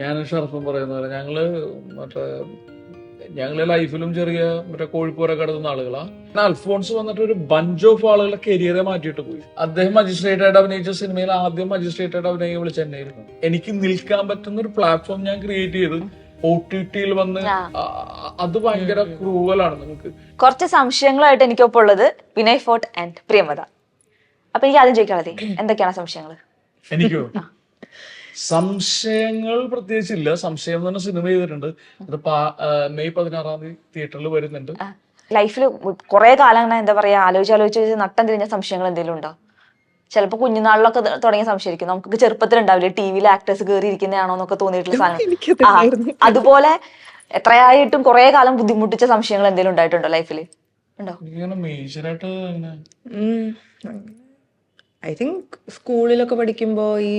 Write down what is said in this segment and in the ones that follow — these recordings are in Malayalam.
ഞാൻ ഷർഫും പറയുന്ന പോലെ ഞങ്ങൾ മറ്റേ ഞങ്ങളെ ലൈഫിലും ചെറിയ മറ്റേ കോഴിപ്പോരൊക്കെ കടത്തുന്ന ആളുകളാണ് അൽഫോൺസ് വന്നിട്ട് ഒരു ബഞ്ച് ഓഫ് ആളുകളെ കരിയറെ മാറ്റിയിട്ട് പോയി. അദ്ദേഹം മജിസ്ട്രേറ്റ് ആയിട്ട് അഭിനയിച്ച സിനിമയിൽ ആദ്യം മജിസ്ട്രേറ്റ് ആയിട്ട് അഭിനയിക്കാൻ വിളിച്ച എന്നെയായിരുന്നു. എനിക്ക് നിൽക്കാൻ പറ്റുന്ന ഒരു പ്ലാറ്റ്ഫോം ഞാൻ ക്രിയേറ്റ് ചെയ്ത് ഒ ടി ടിയിൽ വന്ന് അത് ഭയങ്കര ക്രൂവലാണ് നമുക്ക്. കുറച്ച് സംശയങ്ങളായിട്ട് എനിക്കൊപ്പം ഉള്ളത് വിനയ് ഫോർട്ട് ആൻഡ് പ്രിയമത. അപ്പൊ എനിക്ക് ആദ്യം ചോദിക്കാതെ എന്തൊക്കെയാണ് സംശയങ്ങൾ എനിക്കോ? സംശയങ്ങൾ പ്രത്യേകിച്ചില്ല. സംശയം തന്നെ സിനിമ ചെയ്തിട്ടുണ്ട്. അത് മെയ് പതിനാറാം തീയതി തിയേറ്ററിൽ വരുന്നുണ്ട്. ലൈഫിൽ കുറെ കാലം അങ്ങനെ എന്താ പറയാ ആലോചിച്ച് ആലോചിച്ച് നട്ടം തിരിഞ്ഞ സംശയങ്ങൾ എന്തെങ്കിലും ഉണ്ടോ? ചിലപ്പോൾ കുഞ്ഞുനാളിലൊക്കെ തുടങ്ങി തുടങ്ങിയ സംശയമായിരിക്കും. നമുക്ക് ചെറുപ്പത്തിൽ ഉണ്ടാവില്ല ടി വിയിൽ ആക്ടേഴ്സ് കയറി ഇരിക്കുന്നതാണോ എന്നൊക്കെ തോന്നിയിട്ടുള്ള സാധനം. അതുപോലെ എത്രയായിട്ടും കുറെ കാലം ബുദ്ധിമുട്ടിച്ച സംശയങ്ങൾ എന്തെങ്കിലും ഉണ്ടായിട്ടുണ്ടോ ലൈഫിൽ ഉണ്ടോ? ഐ തിങ്ക് സ്കൂളിലൊക്കെ പഠിക്കുമ്പോൾ ഈ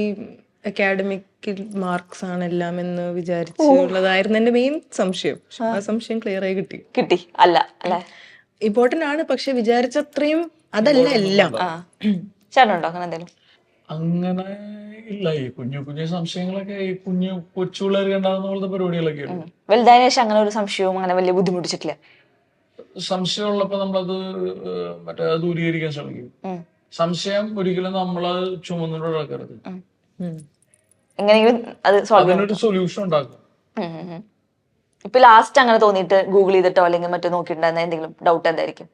അക്കാഡമിക് മാർക്സ് ആണ് എല്ലാം എന്ന് വിചാരിച്ചുള്ളതായിരുന്നു എന്റെ മെയിൻ സംശയം. ആ. സംശയം ക്ലിയർ ആയി കിട്ടി. കിട്ടി. അല്ല അല്ലെ? ഇമ്പോർട്ടന്റ് ആണ് പക്ഷെ വിചാരിച്ചത്രയും അതല്ല എല്ലാം. ചേട്ടനുണ്ടോ അങ്ങനെ എന്തെങ്കിലും? അങ്ങനെ ഇല്ല. ഈ കുഞ്ഞു കുഞ്ഞു സംശയങ്ങളൊക്കെ ഈ കുഞ്ഞു കൊച്ചു കണ്ടാകുന്ന ഉണ്ടാകുന്ന പോലത്തെ പരിപാടികളൊക്കെ ശേഷം അങ്ങനെ ഒരു സംശയവും അങ്ങനെ വലിയ ബുദ്ധിമുട്ടിച്ചിട്ടില്ല? സംശയമുള്ളപ്പോ നമ്മളത് മറ്റേ അത് ദൂരീകരിക്കാൻ ശ്രമിക്കും. സംശയം ഒരിക്കലും നമ്മളത് ചുമന്നിട്ട് നടക്കരുത്. എങ്ങനെയെങ്കിലും അത് സോൾവ് സൊല്യൂഷൻ ഉണ്ടാക്കും. ഇപ്പൊ ലാസ്റ്റ് അങ്ങനെ തോന്നിയിട്ട് ഗൂഗിൾ ചെയ്തിട്ടോ അല്ലെങ്കിൽ മറ്റോ നോക്കിയിട്ടുണ്ടായിരുന്ന എന്തെങ്കിലും ഡൗട്ട് എന്തായിരിക്കും?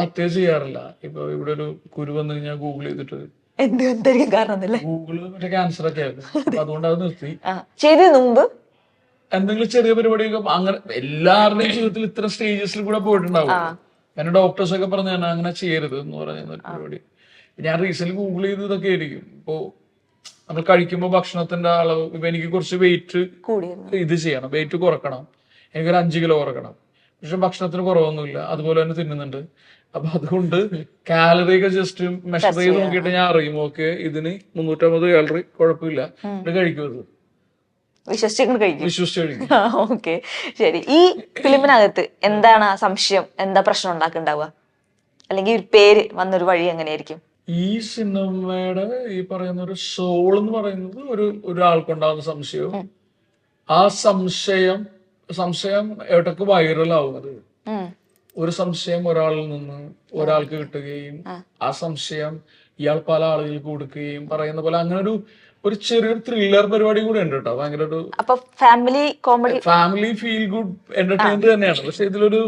മറ്റേ ചെയ്യാറില്ല. ഇപ്പൊ ഇവിടെ ഒരു കുരു വന്നു കഴിഞ്ഞാൽ ഗൂഗിൾ ചെയ്തിട്ട് എന്ത് എന്തായിരിക്കും കാരണം ഗൂഗിൾ മറ്റേ ക്യാൻസർ ഒക്കെ ആയിരുന്നു. അതുകൊണ്ട് അത് നിർത്തി. ചെയ്തതിന് മുമ്പ്? എന്തെങ്കിലും ചെറിയ പരിപാടിയൊക്കെ അങ്ങനെ എല്ലാവരുടെയും ജീവിതത്തിൽ ഇത്ര സ്റ്റേജസിൽ കൂടെ പോയിട്ടുണ്ടാവും എന്നെ ഡോക്ടേഴ്സ് ഒക്കെ പറഞ്ഞു അങ്ങനെ ചെയ്യരുത് എന്ന് പറയുന്ന പരിപാടി. ഞാൻ റീസെന്റ് ഗൂഗിൾ ചെയ്ത് ഇതൊക്കെ ആയിരിക്കും. ഇപ്പോ നമ്മൾ കഴിക്കുമ്പോൾ ഭക്ഷണത്തിന്റെ അളവ് ഇപ്പൊ എനിക്ക് കുറച്ച് വെയിറ്റ് ഇത് ചെയ്യണം. വെയിറ്റ് കുറക്കണം. എനിക്കൊരു അഞ്ച് കിലോ കുറക്കണം. പക്ഷെ ഭക്ഷണത്തിന് കുറവൊന്നുമില്ല. അതുപോലെ തന്നെ തിന്നുന്നുണ്ട്. അപ്പൊ അതുകൊണ്ട് കാലറി ഒക്കെ ജസ്റ്റ് മെഷർ ചെയ്ത് നോക്കിയിട്ട് ഞാൻ അറിയും. ഓക്കെ ഇതിന് മുന്നൂറ്റമ്പത് കാലറി കുഴപ്പമില്ല. ഇത് കഴിക്കും ഇത് വിശ്വസിച്ചിട്ട് കഴിക്കും. വിശ്വസിച്ച് ഓക്കെ. ശരി. ഈ ഫിലിമിനകത്ത് എന്താണ് ആ സംശയം? എന്താ പ്രശ്നം ഉണ്ടാക്കുന്നുണ്ടാവുക? അല്ലെങ്കിൽ ഒരു പേര് വന്നൊരു വഴി എങ്ങനെയായിരിക്കും? ഈ സിനിമയുടെ ഈ പറയുന്ന ഒരു സോൾ എന്ന് പറയുന്നത് ഒരു ഒരാൾക്കുണ്ടാകുന്ന സംശയവും ആ സംശയം സംശയം എവിടൊക്കെ വൈറലാവുന്നത്. ഒരു സംശയം ഒരാളിൽ നിന്ന് ഒരാൾക്ക് കിട്ടുകയും ആ. സംശയം ഇയാൾ പല ആളുകൾക്ക് കൊടുക്കുകയും പറയുന്ന പോലെ അങ്ങനെ ഒരു ഒരു ചെറിയൊരു ത്രില്ലർ പരിപാടി കൂടെ ഉണ്ട് കേട്ടോ. ഭയങ്കര ഒരു family comedy family feel good entertainment തന്നെയാണ്. പക്ഷെ ഇതിലൊരു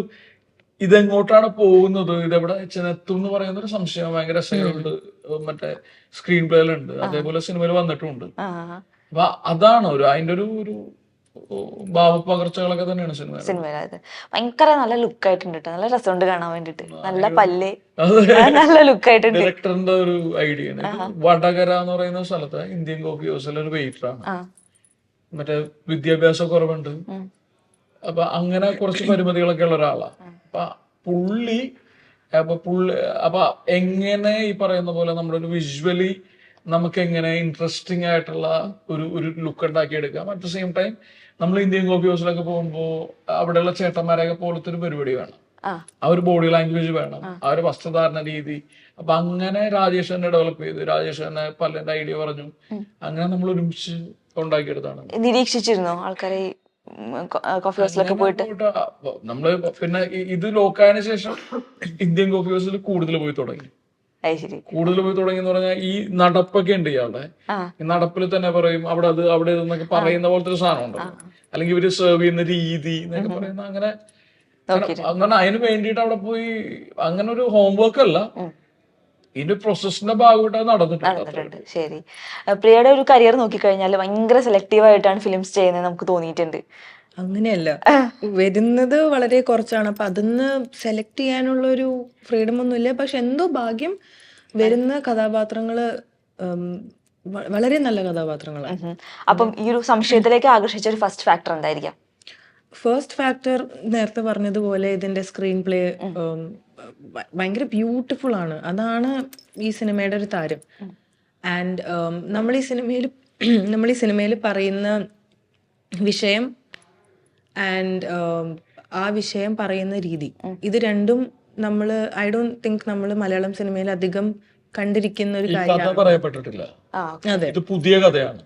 ഇതെങ്ങോട്ടാണ് പോകുന്നത്? ഇതെവിടെ ചെന്നെത്തും എന്ന് പറയുന്ന ഒരു സംശയം ഭയങ്കര രസമുണ്ട് മറ്റേ സ്ക്രീൻ പ്ലേയിലുണ്ട് അതേപോലെ സിനിമയിൽ വന്നിട്ടുമുണ്ട് അപ്പൊ അതാണ് ഒരു അതിന്റെ ഒരു ഒരു ഭാവപകർച്ചകളൊക്കെ തന്നെയാണ് സിനിമ സിനിമയിലത് ഭയങ്കര നല്ല ലുക്ക് ആയിട്ടുണ്ട് കേട്ടോ നല്ല രസമുണ്ട് കാണാൻ വേണ്ടിട്ട് നല്ല പല്ല്. നല്ല ലുക്ക് ആയിട്ടുണ്ട് ഡയറക്ടറിന്റെ ഒരു ഐഡിയ വടകര എന്ന് പറയുന്ന സ്ഥലത്ത് ഇന്ത്യൻ കോഫി ഹൗസിലെ ഒരു വെയിറ്റർ ആണ്. ആ. മറ്റേ വിദ്യാഭ്യാസ കുറവുണ്ട് അപ്പൊ അങ്ങനെ കുറച്ച് പരിമിതികളൊക്കെ ഉള്ള ഒരാളാണ് അപ്പൊ പുള്ളി അപ്പൊ പുള്ളി അപ്പൊ എങ്ങനെ ഈ പറയുന്ന പോലെ നമ്മുടെ ഒരു വിഷ്വലി നമുക്ക് എങ്ങനെ ഇൻട്രസ്റ്റിംഗ് ആയിട്ടുള്ള ഒരു ഒരു ലുക്ക് ഉണ്ടാക്കി എടുക്കാം അറ്റ് ദ സെയിം ടൈം നമ്മൾ ഇന്ത്യൻ കോഫി ഹൗസിലൊക്കെ പോകുമ്പോൾ അവിടെയുള്ള ചേട്ടന്മാരെയൊക്കെ പോലത്തെ ഒരു പരിപാടി വേണം. ആ. ഒരു ബോഡി ലാംഗ്വേജ് വേണം. ആ. ഒരു വസ്ത്രധാരണ രീതി. അപ്പൊ അങ്ങനെ രാജേഷ് തന്നെ ഡെവലപ്പ് ചെയ്തു രാജേഷ് തന്നെ പലരുടെ ഐഡിയ പറഞ്ഞു. അങ്ങനെ നമ്മൾ ഒരുമിച്ച് ഉണ്ടാക്കിയെടുത്താണ്. നിരീക്ഷിച്ചിരുന്നോ ആൾക്കാരെ കോഫി ഹൗസിലൊക്കെ പോയിട്ട്. നമ്മൾ പിന്നെ ഇത് ലോക്കായതിനു ശേഷം ഇന്ത്യൻ കോഫി ഹൗസിൽ കൂടുതൽ പോയി തുടങ്ങി. കൂടുതൽ പോയി തുടങ്ങി എന്ന് പറഞ്ഞാൽ ഈ നടപ്പൊക്കെ ഉണ്ട് ഇയാളുടെ. ഈ നടപ്പിൽ തന്നെ പറയും അവിടെ അത് അവിടെ ഇതെന്നൊക്കെ പറയുന്ന പോലത്തെ ഒരു സാധനം ഉണ്ടല്ലോ. അല്ലെങ്കിൽ ഇവർ സെർവ് ചെയ്യുന്ന രീതി എന്നൊക്കെ പറയുന്ന അങ്ങനെ അങ്ങനെ അതിന് വേണ്ടിയിട്ട് അവിടെ പോയി അങ്ങനെ ഒരു ഹോംവർക്ക് അല്ല ഇതിന്റെ പ്രൊസസ്സിന്റെ ഭാഗമായിട്ട് നടന്നിട്ടുണ്ട് ശരി. പ്രിയയുടെ ഒരു കരിയർ നോക്കിക്കഴിഞ്ഞാൽ ഭയങ്കര സെലക്റ്റീവ് ആയിട്ടാണ് ഫിലിംസ് ചെയ്യുന്നത് നമുക്ക് തോന്നിയിട്ടുണ്ട്. അങ്ങനെയല്ല. വരുന്നത് വളരെ കുറച്ചാണ്. അപ്പൊ അതിന്ന് സെലക്ട് ചെയ്യാനുള്ള ഒരു ഫ്രീഡം ഒന്നുമില്ല. പക്ഷെ എന്തോ ഭാഗ്യം വരുന്ന കഥാപാത്രങ്ങൾ വളരെ നല്ല കഥാപാത്രങ്ങളാണ്. അപ്പം ഈ ഒരു സംശയത്തിലേക്ക് ആകർഷിച്ച ഒരു ഫസ്റ്റ് ഫാക്ടർ എന്തായിരിക്കാം? ഫസ്റ്റ് ഫാക്ടർ നേരത്തെ പറഞ്ഞതുപോലെ ഇതിന്റെ സ്ക്രീൻ പ്ലേ ഭയങ്കര ബ്യൂട്ടിഫുൾ ആണ്. അതാണ് ഈ സിനിമയുടെ ഒരു താരം. ആൻഡ് നമ്മൾ ഈ സിനിമയിൽ നമ്മൾ ഈ സിനിമയിൽ പറയുന്ന വിഷയം ആൻഡ് ആ വിഷയം പറയുന്ന രീതി. ഇത് രണ്ടും നമ്മൾ ഐ ഡോണ്ട് തിങ്ക് നമ്മൾ മലയാളം സിനിമയിൽ അധികം കണ്ടിരിക്കുന്ന ഒരു കാര്യമാണ്. അതെ. ഇത് പുതിയ കഥയാണ്.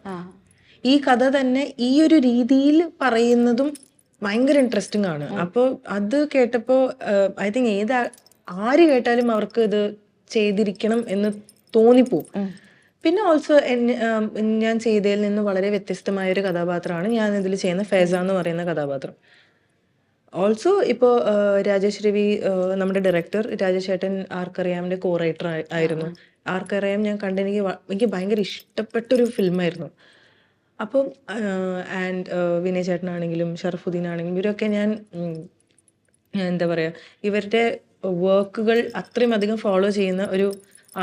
ഈ കഥ തന്നെ ഈ ഒരു രീതിയിൽ പറയുന്നതും ഭയങ്കര ഇൻട്രസ്റ്റിംഗ് ആണ്. അപ്പോൾ അത് കേട്ടപ്പോൾ ഐ തിങ്ക് ഏത് ആര് കേട്ടാലും അവർക്ക് ഇത് ചെയ്തിരിക്കണം എന്ന് തോന്നിപ്പോവും. പിന്നെ ഓൾസോ ഞാൻ ചെയ്തതിൽ നിന്ന് വളരെ വ്യത്യസ്തമായ ഒരു കഥാപാത്രമാണ് ഞാൻ ഇതിൽ ചെയ്യുന്ന ഫേസ എന്ന് പറയുന്ന കഥാപാത്രം. ഓൾസോ ഇപ്പോ രാജേഷ് രവി നമ്മുടെ ഡയറക്ടർ രാജേഷ് ഏട്ടൻ ആർക്കറിയാമിന്റെ കോ റൈറ്റർ ആയിരുന്നു. ആർക്കറിയാം ഞാൻ കണ്ട എനിക്ക് എനിക്ക് ഭയങ്കര ഇഷ്ടപ്പെട്ടൊരു ഫിലിമായിരുന്നു അപ്പം ആൻഡ് വിനയ് ചേട്ടനാണെങ്കിലും ഷറഫുദ്ദീൻ ആണെങ്കിലും ഇവരൊക്കെ ഞാൻ എന്താ പറയാ ഇവരുടെ വർക്കുകൾ അത്രയും അധികം ഫോളോ ചെയ്യുന്ന ഒരു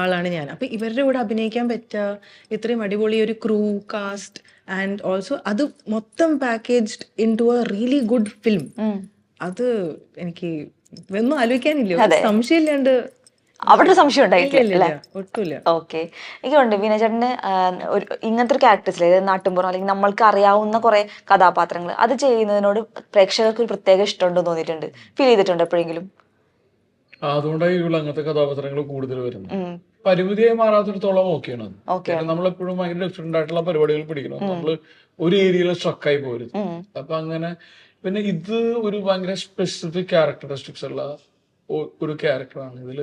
ആളാണ് ഞാൻ. അപ്പൊ ഇവരുടെ കൂടെ അഭിനയിക്കാൻ പറ്റുക ഇത്രയും അടിപൊളി ഒരു ക്രൂ കാസ്റ്റ് ആൻഡ് ഓൾസോ അത് മൊത്തം packaged into a really good film അത് എനിക്ക് ഒന്നും ആലോചിക്കാനില്ല. സംശയമില്ലാണ്ട് അവിടെ ഒരു സംശയം ഉണ്ടായിട്ടില്ല? ഒട്ടുമില്ല. ഓക്കെ എനിക്കുണ്ട് വിനയ ചേട്ടന് ഒരു ഇങ്ങനത്തെ ഒരു ക്യാരക്ടേഴ്സ് അതായത് നാട്ടുമ്പുറം അല്ലെങ്കിൽ നമ്മൾക്ക് അറിയാവുന്ന കുറെ കഥാപാത്രങ്ങൾ അത് ചെയ്യുന്നതിനോട് പ്രേക്ഷകർക്ക് ഒരു പ്രത്യേക ഇഷ്ടമുണ്ടെന്ന് തോന്നിയിട്ടുണ്ട്. ഫീൽ ചെയ്തിട്ടുണ്ട് എപ്പോഴെങ്കിലും? അതുകൊണ്ടാണ് ഇവിടെ അങ്ങനത്തെ കഥാപാത്രങ്ങൾ കൂടുതൽ വരുന്നത്. പരിമിതിയായി മാറാത്തിടത്തോളം ഓക്കെയാണ് അത്. നമ്മളെപ്പോഴും ഭയങ്കര ഡിഫറെന്റ് ആയിട്ടുള്ള പരിപാടികൾ പിടിക്കണം. നമ്മൾ ഒരു ഏരിയയിൽ സ്ട്രക്കായി പോരുത്. അപ്പൊ അങ്ങനെ പിന്നെ ഇത് ഒരു ഭയങ്കര സ്പെസിഫിക് ക്യാരക്ടറിസ്റ്റിക്സ് ഉള്ള ഒരു ക്യാരക്ടറാണ് ഇതിൽ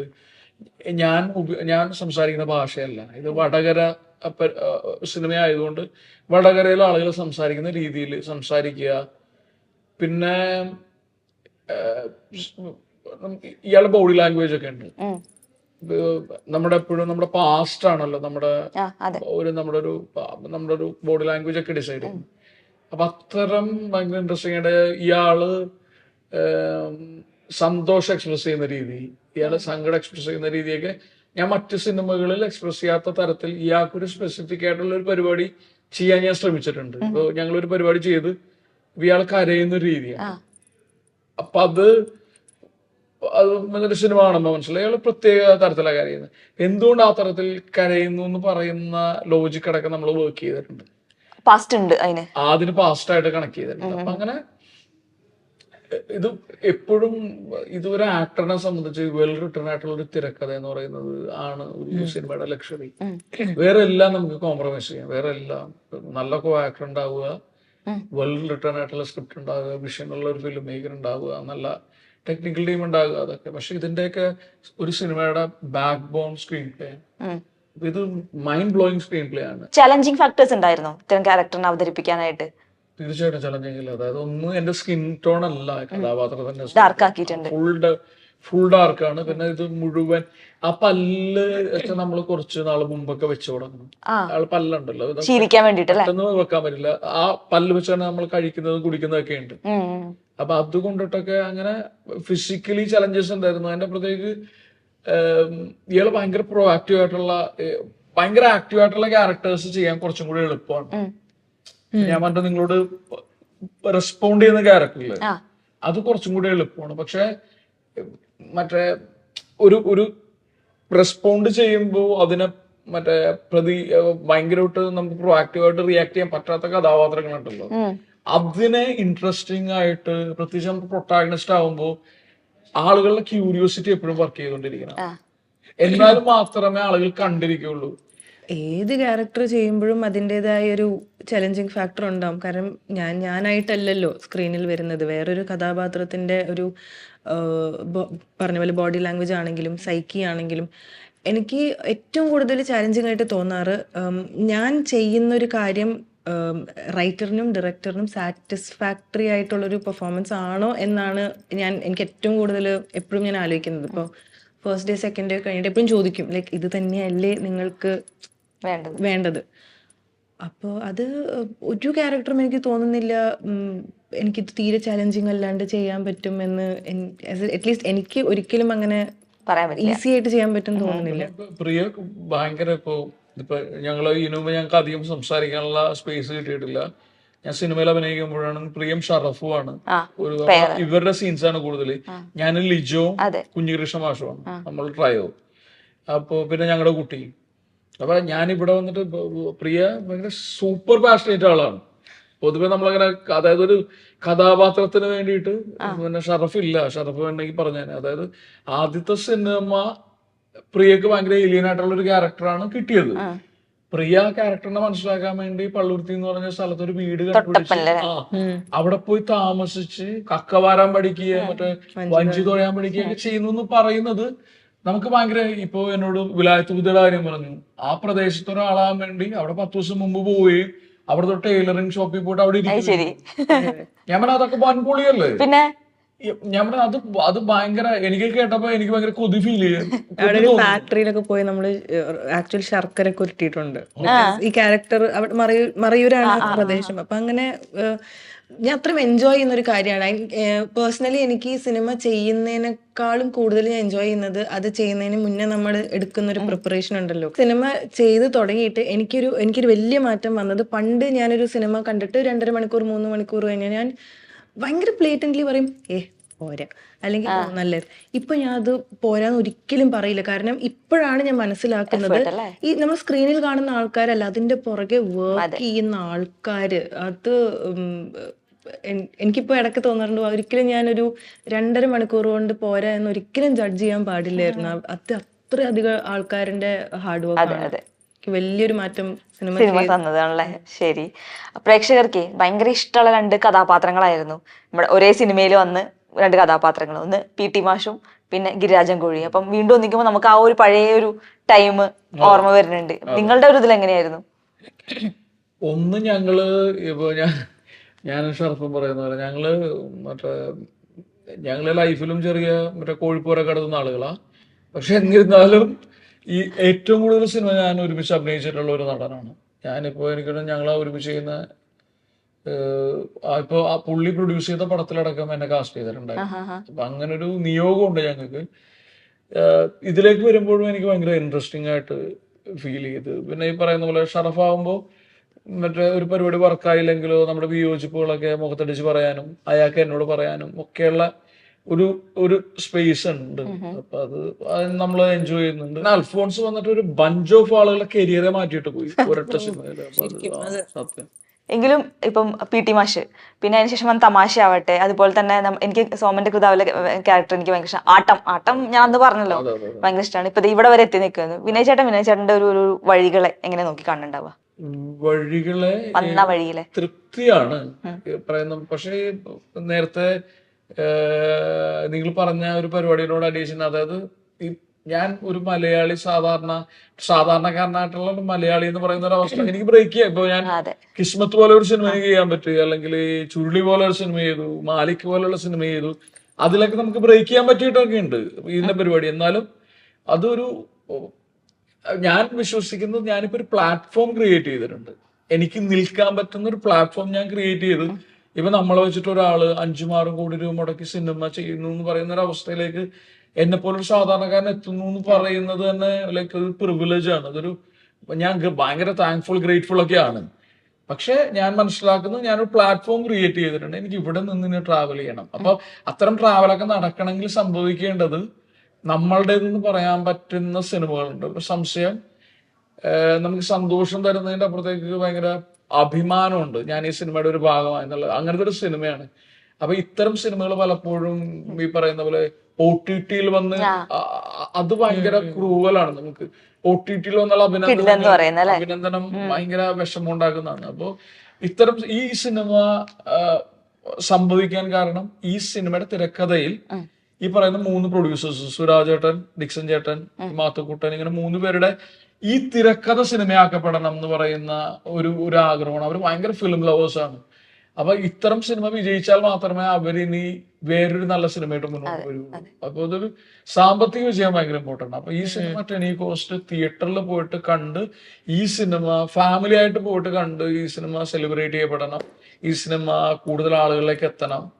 ഞാൻ ഞാൻ സംസാരിക്കുന്ന ഭാഷയല്ല. ഇത് വടകര സിനിമ ആയതുകൊണ്ട് വടകരയിലെ ആളുകൾ സംസാരിക്കുന്ന രീതിയിൽ സംസാരിക്കുക. പിന്നെ ആ, ഇയാളുടെ ബോഡി ലാംഗ്വേജ് ഒക്കെ ഉണ്ട്. നമ്മുടെ എപ്പോഴും നമ്മുടെ പാസ്റ്റ് ആണല്ലോ നമ്മുടെ ഒരു നമ്മുടെ ഒരു നമ്മുടെ ഒരു ബോഡി ലാംഗ്വേജ് ഒക്കെ ഡിസൈഡ് ചെയ്യും അപ്പൊ അത്തരം ഭയങ്കര ഇൻട്രസ്റ്റിംഗ് ആയിട്ട് ഇയാൾ സന്തോഷം എക്സ്പ്രസ് ചെയ്യുന്ന രീതി ഇയാൾ സങ്കടം എക്സ്പ്രസ് ചെയ്യുന്ന രീതിയൊക്കെ ഞാൻ മറ്റു സിനിമകളിൽ എക്സ്പ്രസ് ചെയ്യാത്ത തരത്തിൽ ഇയാൾക്കൊരു സ്പെസിഫിക് ആയിട്ടുള്ള ഒരു പരിപാടി ചെയ്യാൻ ഞാൻ ശ്രമിച്ചിട്ടുണ്ട്. ഇപ്പൊ ഞങ്ങളൊരു പരിപാടി ചെയ്ത് ഇയാൾ കരയുന്ന ഒരു രീതിയാണ്. അപ്പൊ അത് അത് ഒരു സിനിമ കാണുമ്പോൾ മനസ്സിലായി? അയാൾ പ്രത്യേക തരത്തിലാണ് കരയുന്നത് എന്തുകൊണ്ട് ആ തരത്തിൽ കരയുന്നു എന്ന് പറയുന്ന ലോജിക് അടക്കം നമ്മൾ വർക്ക് ചെയ്തിട്ടുണ്ട്. പാസ്റ്റ് ഉണ്ട് അതിന്. അതിന് പാസ്റ്റ് ആയിട്ട് കണക്ട് ചെയ്തിട്ടുണ്ട്. അപ്പൊ അങ്ങനെ ഇത് എപ്പോഴും ഇതൊരു ആക്ടറിനെ സംബന്ധിച്ച് വെൽ റിട്ടേൺ ആയിട്ടുള്ള ഒരു തിരക്കഥ എന്ന് പറയുന്നത് ആണ് ഒരു സിനിമയുടെ ലക്ഷറി. വേറെ എല്ലാം നമുക്ക് കോംപ്രമൈസ് ചെയ്യാം. വേറെ എല്ലാം നല്ല കോ ആക്ടർ ഉണ്ടാവുക വെൽ റിട്ടേൺ ആയിട്ടുള്ള സ്ക്രിപ്റ്റ് ഉണ്ടാവുക വിഷയമുള്ള ഒരു ഫിലിം മേക്കർ ഉണ്ടാവുക നല്ല ടെക്നിക്കൽ ടീം ഉണ്ടാകുക അതൊക്കെ. പക്ഷെ ഇതിന്റെയൊക്കെ ഒരു സിനിമയുടെ ബാക്ക് ബോൺ സ്ക്രീൻ പ്ലേ ഇത് മൈൻഡ് ബ്ലോയിങ് സ്ക്രീൻ പ്ലേ ആണ്. ചലഞ്ചിങ് ഫാക്ടേഴ്സ് ഉണ്ടായിരുന്നു? ഇത്തരം ക്യാരക്ടറിനെ അവതരിപ്പിക്കാനായിട്ട്? തീർച്ചയായിട്ടും ചലഞ്ചിങ് ഇല്ല. അതായത് ഒന്നും എന്റെ സ്കിൻ ടോൺ അല്ല കഥാപാത്രത്തിന്റെ ഡാർക്ക് ആക്കിയിട്ടുണ്ട്. ഫുൾ ഫുൾ ആണ്. പിന്നെ ഇത് മുഴുവൻ ആ പല്ല് ഒക്കെ നമ്മൾ കുറച്ച് നാൾ മുമ്പൊക്കെ വെച്ചു തുടങ്ങും. അയാൾ പല്ലുണ്ടല്ലോ. പെട്ടെന്ന് വെക്കാൻ പറ്റില്ല. ആ പല്ല് വെച്ചാണ് നമ്മൾ കഴിക്കുന്നതും കുടിക്കുന്നതൊക്കെ ഉണ്ട്. അപ്പൊ അതുകൊണ്ടിട്ടൊക്കെ അങ്ങനെ ഫിസിക്കലി ചലഞ്ചസ് ഉണ്ടായിരുന്നു. അതിന്റെ പ്രത്യേകിച്ച് ഇയാൾ ഭയങ്കര പ്രോ ആക്റ്റീവ് ആയിട്ടുള്ള ഭയങ്കര ആക്റ്റീവ് ആയിട്ടുള്ള ക്യാരക്ടേഴ്സ് ചെയ്യാൻ കുറച്ചും കൂടി എളുപ്പമാണ്. ഞാൻ പറഞ്ഞ നിങ്ങളോട് റെസ്പോണ്ട് ചെയ്യുന്ന ക്യാരക്ടറിൽ അത് കുറച്ചും കൂടി എളുപ്പമാണ്. പക്ഷെ മറ്റേ ഒരു ഒരു റെസ്പോണ്ട് ചെയ്യുമ്പോൾ അതിനെ മറ്റേ പ്രതി ഭയങ്കരമായിട്ട് നമുക്ക് പ്രൊആക്റ്റീവ് ആയിട്ട് റിയാക്ട് ചെയ്യാൻ പറ്റാത്ത കഥാപാത്രങ്ങളുണ്ടല്ലോ. അതിനെ ഇൻട്രസ്റ്റിംഗ് ആയിട്ട് പ്രത്യേകിച്ച് നമുക്ക് പ്രൊട്ടാഗണിസ്റ്റ് ആവുമ്പോൾ ആളുകളുടെ ക്യൂരിയോസിറ്റി എപ്പോഴും വർക്ക് ചെയ്തുകൊണ്ടിരിക്കണം. എന്നാൽ എന്നാലും മാത്രമേ ആളുകൾ കണ്ടിരിക്കുള്ളൂ ഏത് ക്യാരക്ടർ ചെയ്യുമ്പോഴും അതിന്റെതായ ഒരു ചലഞ്ചിങ് ഫാക്ടർ ഉണ്ടാവും. കാരണം ഞാൻ ഞാനായിട്ടല്ലല്ലോ സ്ക്രീനിൽ വരുന്നത്. വേറൊരു കഥാപാത്രത്തിന്റെ ഒരു പറഞ്ഞ പോലെ ബോഡി ലാംഗ്വേജ് ആണെങ്കിലും സൈക്കി ആണെങ്കിലും എനിക്ക് ഏറ്റവും കൂടുതൽ ചാലഞ്ചിങ് ആയിട്ട് തോന്നാറ് ഞാൻ ചെയ്യുന്ന ഒരു കാര്യം റൈറ്ററിനും ഡയറക്ടറിനും സാറ്റിസ്ഫാക്ടറി ആയിട്ടുള്ളൊരു പെർഫോമൻസ് ആണോ എന്നാണ് ഞാൻ എനിക്ക് ഏറ്റവും കൂടുതൽ എപ്പോഴും ഞാൻ ആലോചിക്കുന്നത്. ഇപ്പോൾ ഫസ്റ്റ് ഡേ സെക്കൻഡ് ഡേ കഴിഞ്ഞിട്ട് എപ്പോഴും ചോദിക്കും ലൈക്ക് ഇത് തന്നെയല്ലേ നിങ്ങൾക്ക് വേണ്ടത്? വേണ്ടത്? അപ്പോൾ അത് ഒരു ക്യാരക്ടറും എനിക്ക് തോന്നുന്നില്ല എനിക്ക് എനിക്കിത് തീരെ ചാലഞ്ചിങ് അല്ലാണ്ട് ചെയ്യാൻ പറ്റും പറ്റുമെന്ന് അറ്റ്ലീസ്റ്റ് എനിക്ക് ഒരിക്കലും അങ്ങനെ ഈസി ആയിട്ട് ചെയ്യാൻ പറ്റും തോന്നുന്നില്ല. പ്രിയ ഭയങ്കര ഇപ്പൊ ഇപ്പൊ ഞങ്ങൾ ഇതിനു മുമ്പ് ഞങ്ങൾക്ക് അധികം സംസാരിക്കാനുള്ള സ്പേസ് കിട്ടിയിട്ടില്ല. ഞാൻ സിനിമയിൽ അഭിനയിക്കുമ്പോഴാണ് പ്രിയം ഷറഫുമാണ് ആണ്. ഒരു. ഇവരുടെ സീൻസ് ആണ് കൂടുതൽ. ഞാൻ ലിജോ കുഞ്ഞുകൃഷ്ണ മാഷുമാണ് നമ്മൾ ട്രയോ. അപ്പോ പിന്നെ ഞങ്ങളുടെ കുട്ടി. അപ്പൊ ഞാൻ ഇവിടെ വന്നിട്ട് പ്രിയ ഭയങ്കര സൂപ്പർ പാഷനേറ്റ് ആളാണ്. പൊതുവെ നമ്മളങ്ങനെ അതായത് ഒരു കഥാപാത്രത്തിന് വേണ്ടിയിട്ട് പിന്നെ ഷറഫ് ഇല്ല ഷറഫ് വേണമെങ്കിൽ പറഞ്ഞു അതായത് ആദ്യത്തെ സിനിമ പ്രിയക്ക് ഭയങ്കര ഏലിയൻ ആയിട്ടുള്ള ഒരു ക്യാരക്ടറാണ് കിട്ടിയത്. പ്രിയ ക്യാരക്ടറിനെ മനസ്സിലാക്കാൻ വേണ്ടി പള്ളുരുത്തി എന്ന് പറഞ്ഞ സ്ഥലത്ത് ഒരു വീട് കണ്ടുപിടിച്ച് ആ, അവിടെ പോയി താമസിച്ച് കക്ക വാരാൻ പഠിക്കുക മറ്റേ വഞ്ചി തുഴയാൻ പഠിക്കുകയൊക്കെ ചെയ്യുന്നു എന്ന് പറയുന്നത് നമുക്ക് ഭയങ്കര ഇപ്പോ എന്നോട് വിലായത്ത് ബുദ്ധിയുടെ കാര്യം പറഞ്ഞു. ആ പ്രദേശത്ത് ഒരാളാകാൻ വേണ്ടി അവിടെ പത്ത് ദിവസം മുമ്പ് പോയി അവിടെ തൊട്ട് ടൈലറിംഗ് ഷോപ്പിൽ പോയിട്ട് അവിടെ ഇരിക്കും. ഞാൻ പറഞ്ഞ അതൊക്കെ വൻപൊളിയല്ലേ? പിന്നെ? ഞാൻ പറഞ്ഞ അത് അത് ഭയങ്കര എനിക്ക് കേട്ടപ്പോ എനിക്ക് ഭയങ്കര കൊതി ഫീൽ ചെയ്യും ഫാക്ടറിയിലൊക്കെ പോയി നമ്മൾ ആക്ച്വൽ ശർക്കര ഉരുട്ടിയിട്ടുണ്ട്. Because ഈ ക്യാരക്ടർ അവിടെ മറയൂരാണ് പ്രദേശം. അപ്പൊ അങ്ങനെ ഞാൻ അത്രയും എൻജോയ് ചെയ്യുന്ന ഒരു കാര്യമാണ്. പേഴ്സണലി എനിക്ക് ഈ സിനിമ ചെയ്യുന്നതിനേക്കാളും കൂടുതൽ ഞാൻ എൻജോയ് ചെയ്യുന്നത് അത് ചെയ്യുന്നതിന് മുന്നേ നമ്മൾ എടുക്കുന്ന ഒരു പ്രിപ്പറേഷൻ ഉണ്ടല്ലോ. സിനിമ ചെയ്ത് തുടങ്ങിയിട്ട് എനിക്കൊരു എനിക്കൊരു വലിയ മാറ്റം വന്നത് പണ്ട് ഞാനൊരു സിനിമ കണ്ടിട്ട് രണ്ടര മണിക്കൂർ മൂന്ന് മണിക്കൂർ കഴിഞ്ഞാൽ ഞാൻ ഭയങ്കര ബ്ലേറ്റന്റ്ലി പറയും ഏ പോരാ. അല്ലെങ്കിൽ നല്ല ഇപ്പൊ ഞാൻ അത് പോരാന്ന് ഒരിക്കലും പറയില്ല. കാരണം ഇപ്പോഴാണ് ഞാൻ മനസ്സിലാക്കുന്നത് ഈ നമ്മൾ സ്ക്രീനിൽ കാണുന്ന ആൾക്കാരല്ല അതിന്റെ പുറകെ വർക്ക് ചെയ്യുന്ന ആൾക്കാര്. അത് എനിക്കിപ്പോ ഇടയ്ക്ക് തോന്നാറുണ്ട് ഒരിക്കലും ഞാനൊരു രണ്ടര മണിക്കൂർ കൊണ്ട് പോരാ എന്ന് ഒരിക്കലും ജഡ്ജ് ചെയ്യാൻ പാടില്ലായിരുന്നു. അത് അത്രയധികം ആൾക്കാരുടെ ഹാർഡ് വർക്ക് ആണ്. വലിയൊരു മാറ്റം സിനിമ സിനിമ തന്നതാണല്ലേ? ശരി. പ്രേക്ഷകർക്ക് ഭയങ്കര ഇഷ്ടമുള്ള രണ്ട് കഥാപാത്രങ്ങളായിരുന്നു. നമ്മുടെ ഒരേ സിനിമയിൽ വന്ന് രണ്ട് കഥാപാത്രങ്ങൾ. ഒന്ന് പി ടി മാഷും പിന്നെ ഗിരിരാജൻ കോഴി അപ്പം വീണ്ടും ഒന്നിക്കുമ്പോൾ നമുക്ക് ആ ഒരു പഴയ ഒരു ടൈം ഓർമ്മ വരുന്നുണ്ട്. നിങ്ങളുടെ ഒരു ഇതിൽ എങ്ങനെയായിരുന്നു? ഒന്ന് ഞങ്ങൾ ഇപ്പൊ ഞാൻ ഞാൻ ഷർഫും പറയുന്ന പോലെ ഞങ്ങൾ മറ്റേ ഞങ്ങളെ ലൈഫിലും ചെറിയ മറ്റേ കോഴിപ്പോരൊക്കെ കിടന്ന ആളുകളാ. പക്ഷെ എന്നിരുന്നാലും ഈ ഏറ്റവും കൂടുതൽ സിനിമ ഞാൻ ഒരുമിച്ച് അഭിനയിച്ചിട്ടുള്ള ഒരു നടനാണ്. ഞാനിപ്പോ എനിക്ക് ഞങ്ങൾ ഒരുമിച്ച് ചെയ്യുന്ന ഇപ്പോൾ ആ ഇപ്പൊ ആ പുള്ളി പ്രൊഡ്യൂസ് ചെയ്ത പടത്തിലടക്കം എന്നെ കാസ്റ്റ് ചെയ്തിട്ടുണ്ടായിരുന്നു അപ്പൊ അങ്ങനെ ഒരു നിയോഗമുണ്ട് ഞങ്ങൾക്ക്. ഇതിലേക്ക് വരുമ്പോഴും എനിക്ക് ഭയങ്കര ഇൻട്രസ്റ്റിംഗ് ആയിട്ട് ഫീൽ ചെയ്ത്. പിന്നെ ഈ പറയുന്ന പോലെ ഷറഫാകുമ്പോൾ മറ്റേ ഒരു പരിപാടി വർക്കായില്ലെങ്കിലോ നമ്മുടെ വിയോജിപ്പുകളൊക്കെ മുഖത്തടിച്ച് പറയാനും അയാൾക്ക് എന്നോട് പറയാനും ഒക്കെയുള്ള ഒരു ഒരു സ്പേസ് ഉണ്ട്. അപ്പൊ അത് നമ്മൾ എൻജോയ് ചെയ്യുന്നുണ്ട്. അൽഫോൺസ് വന്നിട്ട് ഒരു ബഞ്ച് ഓഫ് ആളുകളെ കരിയറെ മാറ്റിയിട്ട് പോയി. ഒരൊറ്റ സിനിമയിൽ സത്യം. എങ്കിലും ഇപ്പം പി ടി മാഷ്. പിന്നെ അതിനുശേഷം വന്ന തമാശ ആവട്ടെ അതുപോലെ തന്നെ എനിക്ക് സോമന്റെ കൃതാവിലെ ക്യാരക്ടർ എനിക്ക് ഭയങ്കര ഇഷ്ടം. ആട്ടം. ആട്ടം ഞാൻ അന്ന് പറഞ്ഞല്ലോ. ഭയങ്കര ഇഷ്ടമാണ് ഇപ്പൊ ഇവിടെ വരെ എത്തി നിൽക്കുന്നത്. വിനയ് ചേട്ടൻ വിനയ് ചേട്ടന്റെ ഒരു ഒരു വഴികളെ എങ്ങനെ നോക്കി കാണുന്നുണ്ടാവുക? വഴികളെ വന്ന വഴിയിലെ. തൃപ്തിയാണ്. ഈ പറയുന്ന പക്ഷേ നേരത്തെ നിങ്ങൾ പറഞ്ഞ ഒരു പരിപാടിയോട് അഡീഷൻ അതായത് ഈ ഞാൻ ഒരു മലയാളി സാധാരണ സാധാരണക്കാരനായിട്ടുള്ള ഒരു മലയാളി എന്ന് പറയുന്ന ഒരു അവസ്ഥ. എനിക്ക് ബ്രേക്ക് ചെയ്യാം. ഇപ്പൊ ഞാൻ കിസ്മത്ത് പോലെ ഒരു സിനിമ എനിക്ക് ചെയ്യാൻ പറ്റും. അല്ലെങ്കിൽ ചുരുളി പോലെ ഒരു സിനിമ ചെയ്തു മാലിക് പോലുള്ള സിനിമ ചെയ്തു. അതിലൊക്കെ നമുക്ക് ബ്രേക്ക് ചെയ്യാൻ പറ്റിയിട്ടൊക്കെ ഉണ്ട് ഇതിന്റെ പരിപാടി. എന്നാലും അതൊരു ഞാൻ വിശ്വസിക്കുന്നത് ഞാനിപ്പോ ഒരു പ്ലാറ്റ്ഫോം ക്രിയേറ്റ് ചെയ്തിട്ടുണ്ട്. എനിക്ക് നിൽക്കാൻ പറ്റുന്ന ഒരു പ്ലാറ്റ്ഫോം ഞാൻ ക്രിയേറ്റ് ചെയ്ത്. ഇപ്പൊ നമ്മളെ വെച്ചിട്ട് ഒരാൾ ഒരാൾ അഞ്ചുമാറും കോടി രൂപ മുടക്കി സിനിമ ചെയ്യുന്നു എന്ന് പറയുന്ന ഒരു അവസ്ഥയിലേക്ക് എന്നെ പോലൊരു സാധാരണക്കാരൻ എത്തുന്നു എന്ന് പറയുന്നത് തന്നെ ലൈക്ക് ഒരു പ്രിവിലേജ് ആണ്. അതൊരു ഞാൻ ഭയങ്കര താങ്ക്ഫുൾ ഗ്രേറ്റ്ഫുൾ ഒക്കെ ആണ് പക്ഷെ ഞാൻ മനസ്സിലാക്കുന്നത് ഞാനൊരു പ്ലാറ്റ്ഫോം ക്രിയേറ്റ് ചെയ്തിട്ടുണ്ട്. എനിക്ക് ഇവിടെ നിന്ന് ഇനി ട്രാവൽ ചെയ്യണം. അപ്പൊ അത്തരം ട്രാവലൊക്കെ നടക്കണമെങ്കിൽ സംഭവിക്കേണ്ടത് നമ്മളുടേതെന്ന് പറയാൻ പറ്റുന്ന സിനിമകളുണ്ട്. സംശയം നമുക്ക് സന്തോഷം തരുന്നതിന്റെ അപ്പുറത്തേക്ക് ഭയങ്കര അഭിമാനമുണ്ട്. ഞാൻ ഈ സിനിമയുടെ ഒരു ഭാഗമായി എന്നുള്ളത്. അങ്ങനത്തെ ഒരു സിനിമയാണ്. അപ്പൊ ഇത്തരം സിനിമകൾ പലപ്പോഴും ഈ പറയുന്ന പോലെ ഒ ടി ടിയിൽ വന്ന് അത് ഭയങ്കര ക്രൂവലാണ് നമുക്ക്. ഒ ടി ടിയിൽ വന്നുള്ള അഭിനന്ദനം? അഭിനന്ദനം ഭയങ്കര വിഷമം ഉണ്ടാക്കുന്നതാണ് അപ്പോ ഇത്തരം ഈ സിനിമ സംഭവിക്കാൻ കാരണം ഈ സിനിമയുടെ തിരക്കഥയിൽ ഈ പറയുന്ന മൂന്ന് പ്രൊഡ്യൂസേഴ്സ് സുരാജേട്ടൻ ദിക്സൻ ചേട്ടൻ മാത്തുക്കുട്ടൻ ഇങ്ങനെ മൂന്ന് പേരുടെ ഈ തിരക്കഥ സിനിമയാക്കപ്പെടണം എന്ന് പറയുന്ന ഒരു ഒരു ആഗ്രഹമാണ്. അവർ ഭയങ്കര ഫിലിം ലവേഴ്സ് ആണ്. അപ്പൊ ഇത്തരം സിനിമ വിജയിച്ചാൽ മാത്രമേ അവരിനി വേറൊരു നല്ല സിനിമയായിട്ട് മുന്നോട്ട് വരൂ അപ്പൊ അതൊരു സാമ്പത്തിക വിജയം ഭയങ്കര ഇമ്പോർട്ടന്റ് അപ്പൊ ഈ സിനിമ ടെനി കോസ്റ്റ് തിയേറ്ററിൽ പോയിട്ട് കണ്ട് ഈ സിനിമ ഫാമിലി ആയിട്ട് പോയിട്ട് കണ്ട് ഈ സിനിമ സെലിബ്രേറ്റ് ചെയ്യപ്പെടണം. ഈ സിനിമ കൂടുതൽ ആളുകളിലേക്ക് എത്തണം.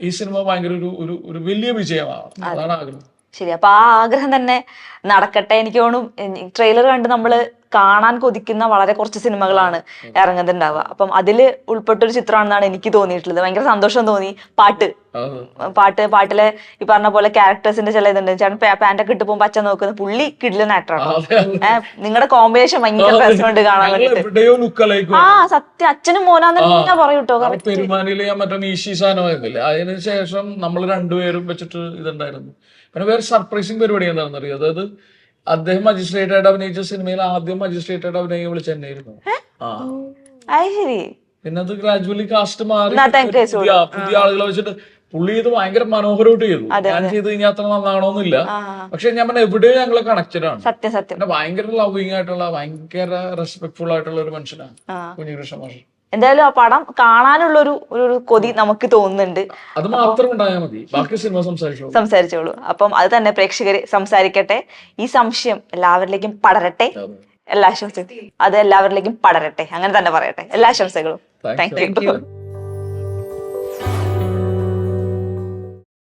ഈ സിനിമ ഭയങ്കര ഒരു ഒരു വലിയ വിജയമാണ് അതാണ് ആഗ്രഹം. ശരി അപ്പൊ ആ ആഗ്രഹം തന്നെ നടക്കട്ടെ എനിക്ക് തോന്നും ട്രെയിലർ കണ്ട് നമ്മൾ കാണാൻ കൊതിക്കുന്ന വളരെ കുറച്ച് സിനിമകളാണ് ഇറങ്ങുന്നുണ്ടാവുക. അപ്പം അതിൽ ഉൾപ്പെട്ടൊരു ചിത്രമാണെന്നാണ് എനിക്ക് തോന്നിയിട്ടുള്ളത്. ഭയങ്കര സന്തോഷം തോന്നി. പാട്ട്. പാട്ട് പാട്ടിലെ ഈ പറഞ്ഞ പോലെ ക്യാരക്ടേഴ്സിന്റെ ചില ഇതുണ്ട്. ചേട്ടൻ പാന്റൊക്കെ ഇട്ട് പോകുമ്പോൾ പച്ച നോക്കുന്ന പുള്ളി കിടിലൻ ആക്ടറാണ്. നിങ്ങളുടെ കോമ്പിനേഷൻ ഭയങ്കര രസമുണ്ട് കാണാൻ വേണ്ടിട്ട്. ആ സത്യം. അച്ഛനും മോനാന്ന് പറയൂട്ടോ പെരുമാനിലെ മറ്റേ മീശി സാധനമായിരുന്നില്ലേ അതിന് ശേഷം നമ്മൾ രണ്ടുപേരും വെച്ചിട്ട് ഇതുണ്ടായിരുന്നു. പിന്നെ വേറെ സർപ്രൈസിങ് പരിപാടി എന്താണെന്ന് അറിയാം അതായത് അദ്ദേഹം മജിസ്ട്രേറ്റ് ആയിട്ട് അഭിനയിച്ച സിനിമയിൽ ആദ്യം മജിസ്ട്രേറ്റ് ആയിട്ട് അഭിനയിക്കാൻ വിളിച്ച തന്നെയായിരുന്നു ആ. ശരി പിന്നെ അത് ഗ്രാജുവലി കാസ്റ്റ് മാറി. പുതിയ പുതിയ ആളുകളെ വെച്ചിട്ട് പുള്ളി ഇത് ഭയങ്കര മനോഹരമായിട്ട് ചെയ്തു. ഞാൻ ചെയ്ത് കഴിഞ്ഞാൽ അത്ര നന്നാണോന്നില്ല. പക്ഷെ ഞാൻ പറഞ്ഞ എവിടെ ഞങ്ങൾ കണക്റ്റഡ് ആണ്. സത്യം സത്യം. ഭയങ്കര ലവിങ് ആയിട്ടുള്ള ഭയങ്കര റെസ്പെക്ട്ഫുൾ ആയിട്ടുള്ള ഒരു മനുഷ്യനാണ്. കുഞ്ഞികൃഷ്ണ മാഷ്. എന്തായാലും ആ പടം കാണാനുള്ള ഒരു ഒരു കൊതി നമുക്ക് തോന്നുന്നുണ്ട്. അത് മാത്രം ഉണ്ടായാൽ മതി. ബാക്കി സിനിമ സംസാരിച്ചോളൂ. സംസാരിച്ചോളൂ. അപ്പം അത് തന്നെ പ്രേക്ഷകര് സംസാരിക്കട്ടെ. ഈ സംശയം എല്ലാവരിലേക്കും പടരട്ടെ. എല്ലാ ആശംസകളും. അത് എല്ലാവരിലേക്കും പടരട്ടെ. അങ്ങനെ തന്നെ പറയട്ടെ. എല്ലാ ആശംസകളും. Thank thank you